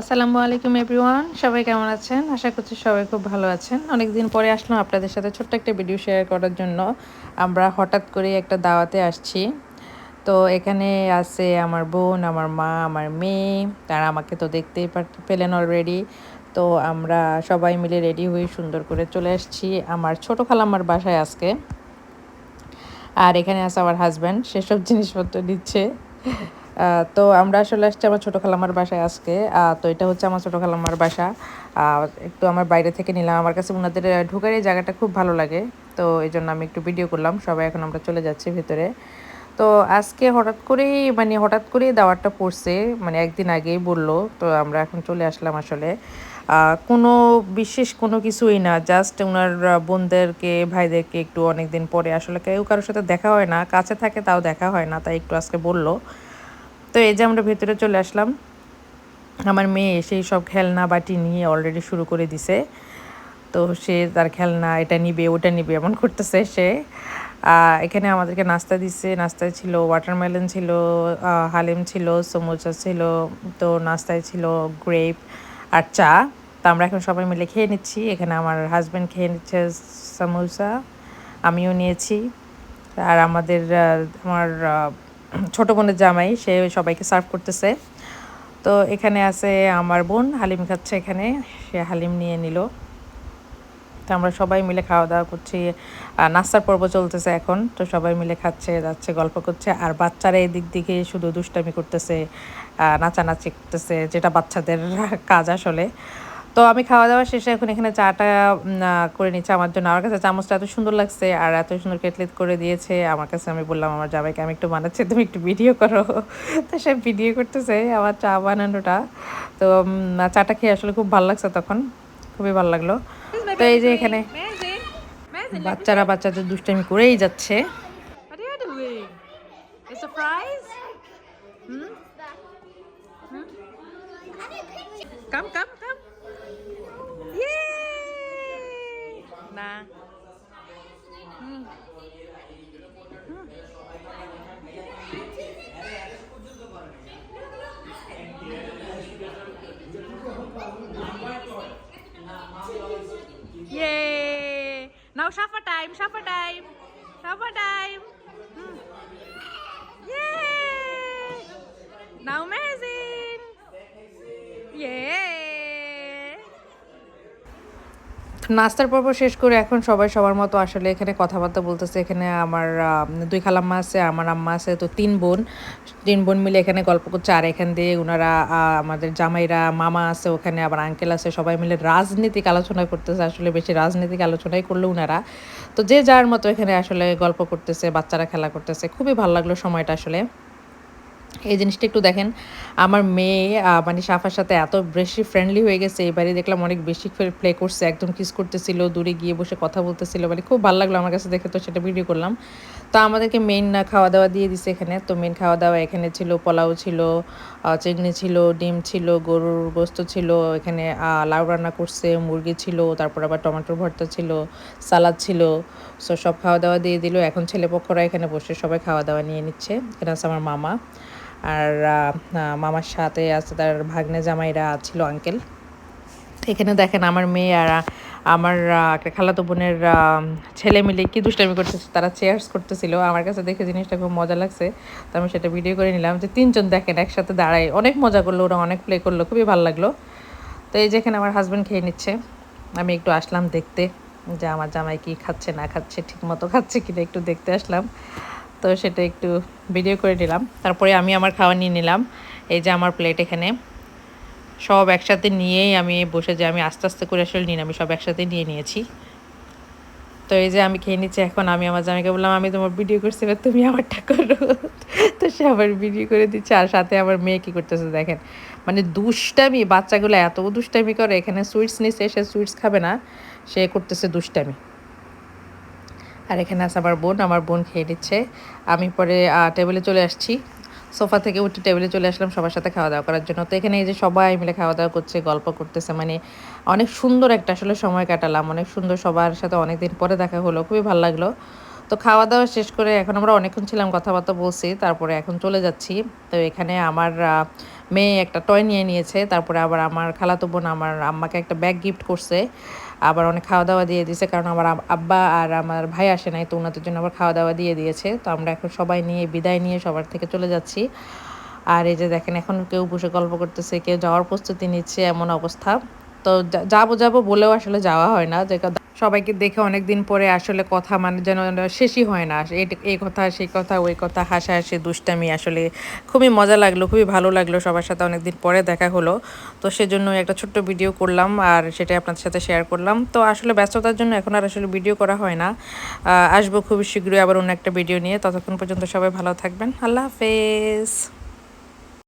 আসসালামু আলাইকুম, এভরিওয়ান। সবাই কেমন আছেন? আশা করছি সবাই খুব ভালো আছেন। অনেক দিন পরে আসলাম আপনাদের সাথে ছোট্ট একটা ভিডিও শেয়ার করার জন্য। আমরা হঠাৎ করে একটা দাওয়াতে আসছি। তো এখানে আছে আমার বোন, আমার মা, আমার মেয়ে। তারা আমাকে তো দেখতেই পেলেন অলরেডি তো আমরা সবাই মিলে রেডি হয়ে সুন্দর করে চলে আসছি আমার ছোট খালাম্মার বাসায় আজকে। আর এখানে আছে আমার হাজব্যান্ড সেসব জিনিসপত্র দিচ্ছে। তো আমরা আসলে আসছি আমার ছোটো খালামার বাসায় আজকে। তো এটা হচ্ছে আমার ছোটো খালামার বাসা। একটু আমার বাইরে থেকে নিলাম। আমার কাছে ওনাদের ঢুকার এই জায়গাটা খুব ভালো লাগে। তো এই জন্য আমি একটু ভিডিও করলাম। সবাই এখন আমরা চলে যাচ্ছি ভিতরে। তো আজকে হঠাৎ করেই মানে হঠাৎ করেই দাওয়াতটা পড়ছে মানে একদিন আগেই বলল। তো আমরা এখন চলে আসলাম আসলে। কোনো বিশেষ কোনো কিছুই না। জাস্ট ওনার বোনদেরকে, ভাইদেরকে একটু অনেক দিন পরে আসলে কেউ কারোর সাথে দেখা হয় না। কাছে থাকে তাও দেখা হয় না, তাই একটু আজকে বলল। তো এই যে আমরা ভেতরে চলে আসলাম, আমার মেয়ে সেই সব খেলনা বাটি নিয়ে অলরেডি শুরু করে দিছে। তো সে তার খেলনা এটা নিবে, ওটা নিবে, এমন করতেছে সে। এখানে আমাদেরকে নাস্তা দিছে, নাস্তায় ছিল ওয়াটারমেলন ছিল হালিম ছিল, সমোসা ছিল, তো নাস্তায় ছিল গ্রেপ আর চা। তো আমরা এখন সবাই মিলে খেয়ে নিচ্ছি। এখানে আমার হাজব্যান্ড খেয়ে নিচ্ছে সমোসা, আমিও নিয়েছি। আর আমাদের আমার ছোট বোনের জামাই, সে সবাইকে সার্ভ করতেছে। তো এখানে আছে আমার বোন, হালিম খাচ্ছে এখানে, সে হালিম নিয়ে নিল। তো আমরা সবাই মিলে খাওয়া দাওয়া করছি। নাস্তার পর্ব চলতেছে এখন, তো সবাই মিলে খাচ্ছে, যাচ্ছে, গল্প করছে। আর বাচ্চারা এদিক দিকে শুধু দুষ্টামি করতেছে নাচানাচি করতেছে, যেটা বাচ্চাদের কাজ আসলে। তো আমি খাওয়া দাওয়া শেষে এখন এখানে চাটা করে নিচ্ছি আমার জন্য। আমার কাছে চামচটা এত সুন্দর লাগছে আর এত সুন্দর কেটলেট করে দিয়েছে। আমার কাছে আমি বললাম, আমার জামাইকে আমি একটু বানাচ্ছি, তুমি একটু ভিডিও করো। তো সে ভিডিও করতেছে আমার চা বানানোটা। তো চাটা খেয়ে আসলে খুব ভালো লাগছে তখন। খুবই ভালো লাগল। তো এই যে এখানে. বাচ্চারা বাচ্চাদের দুষ্টামি করেই যাচ্ছে। What are ba Yeah. Now supper time, supper time, supper time. Mm. নাস্তার পর্ব শেষ করে এখন সবাই সবার মতো আসলে এখানে কথাবার্তা বলতেছে। এখানে আমার দুই খালাম্মা আছে, আমার আম্মা আছে, তো তিন বোন। তিন বোন মিলে এখানে গল্প করছে। আর এখান দিয়ে ওনারা আমাদের জামাইরা, মামা আছে, ওখানে আবার আঙ্কেল আছে। সবাই মিলে রাজনীতিক আলোচনা করতেছে। আসলে বেশি রাজনীতিক আলোচনাই করল ওনারা তো যে যার মতো এখানে আসলে গল্প করতেছে, বাচ্চারা খেলা করতেছে। খুবই ভালো লাগল সময়টা আসলে। এই জিনিসটা একটু দেখেন, আমার মেয়ে মানে সাফার সাথে এত বেশি ফ্রেন্ডলি হয়ে গেছে এবারে দেখলাম অনেক বেশি প্লে করছে, একদম কিস করতেছিল, দূরে গিয়ে বসে কথা বলতেছিল মানে খুব ভালো লাগল আমার কাছে দেখে তো সেটা ভিডিও করলাম। তো আমাদেরকে মেন না খাওয়া দাওয়া দিয়ে দিছে এখানে, তো মেন খাওয়া দাওয়া এখানে ছিল, পোলাও ছিল চিংড়ি ছিল, ডিম ছিল, গরুর গোস্ত ছিল, এখানে লাউ রান্না করছে, মুরগি ছিল, তারপর আবার টমেটোর ভর্তা ছিল, সালাদ ছিল সো সব খাওয়া দাওয়া দিয়ে দিল, এখন ছেলেপক্ষরা এখানে বসে সবাই খাওয়া দাওয়া নিয়ে নিচ্ছে এখানে আছে আমার মামা। আর মামার সাথে আছে তার ভাগ্নে জামাইরা ছিল আঙ্কেল এখানে দেখেন আমার মেয়ে আর আমার একটা খালাতো বোনের ছেলে মিলে কি দুষ্টামি করতেছে, তারা চেয়ার্স করতেছিল। আমার কাছে দেখে জিনিসটা খুব মজা লাগছে। তো আমি সেটা ভিডিও করে নিলাম যে তিনজন দেখেন একসাথে দাঁড়ায়, অনেক মজা করল ওরা, অনেক প্লে করল, খুবই ভালো লাগল। তো এই যেখানে আমার হাজব্যান্ড খেয়ে নিচ্ছে। আমি একটু আসলাম দেখতে, যে আমার জামাই কি খাচ্ছে, না খাচ্ছে ঠিক মতো খাচ্ছে কিনা একটু দেখতে আসলাম। তো সেটা একটু ভিডিও করে নিলাম। তারপরে আমি আমার খাওয়া নিয়ে নিলাম। এই যে আমার প্লেট এখানে। সব একসাথে নিয়েই আমি বসে যে আমি আস্তে আস্তে করে আসলে নিন আমি সব একসাথে নিয়ে নিয়েছি। তো এই যে আমি খেয়ে নিচ্ছি এখন। আমি আমার জামাইকে বললাম, আমি তোমার ভিডিও করছি এবার তুমি আমারটা করো। তো সে আবার ভিডিও করে দিচ্ছে। আর সাথে আমার মেয়ে কী করতেছে দেখেন। মানে দুষ্টামি, বাচ্চাগুলো এত দুষ্টামি করে। এখানে সুইটস নিচ্ছে সে সুইটস খাবে না। সে করতেছে দুষ্টামি। আর এখানে আছে আমার বোন আমার বোন খেয়ে নিচ্ছে। আমি পরে টেবিলে চলে আসছি। সোফা থেকে উঠে টেবিলে চলে আসলাম সবার সাথে খাওয়া দাওয়া করার জন্য। তো এখানে এই যে সবাই মিলে খাওয়া দাওয়া করছে, গল্প করতেছে মানে অনেক সুন্দর একটা আসলে সময় কাটালাম। অনেক সুন্দর সবার সাথে অনেক দিন পরে দেখা হলো, খুবই ভালো লাগল। তো খাওয়া দাওয়া শেষ করে এখন আমরা অনেকক্ষণ ছিলাম কথাবার্তা বলছি, তারপরে এখন চলে যাচ্ছি। তো এখানে আমার মেয়ে একটা টয় নিয়ে নিয়েছে, তারপরে আবার আমার খালাতো বোন আমার আম্মাকে একটা ব্যাগ গিফট করছে, আবার অনেক খাওয়া দাওয়া দিয়ে দিয়েছে, কারণ আমার আব্বা আর আমার ভাই আসে নাই, তো ওনাদের জন্য আবার খাওয়া দাওয়া দিয়ে দিয়েছে, তো আমরা এখন সবাই নিয়ে বিদায় নিয়ে সবার থেকে চলে যাচ্ছি। আর এই যে দেখেন, এখন কেউ বসে গল্প করতেছে, কেউ যাওয়ার প্রস্তুতি নিচ্ছে, এমন অবস্থা। তো যাব যাব বলেও আসলে যাওয়া হয় না। যে সবাইকে দেখে অনেক দিন পরে আসলে কথা মানে যেন শেষই হয় না। এই- কথা, সেই কথা, ওই কথা, হাসাহাসি, দুষ্টামি আসলে খুবই মজা লাগল, খুবই ভালো লাগল সবার সাথে অনেক দিন পরে দেখা হলো। তো সেজন্য একটা ছোট্ট ভিডিও করলাম আর সেটাই আপনাদের সাথে শেয়ার করলাম। তো আসলে ব্যস্ততার জন্য এখন আর আসলে ভিডিও করা হয় না। আসব খুবই শীঘ্রই আবার অন্য একটা ভিডিও নিয়ে। ততক্ষণ পর্যন্ত সবাই ভালো থাকবেন। আল্লাহ হাফেজ।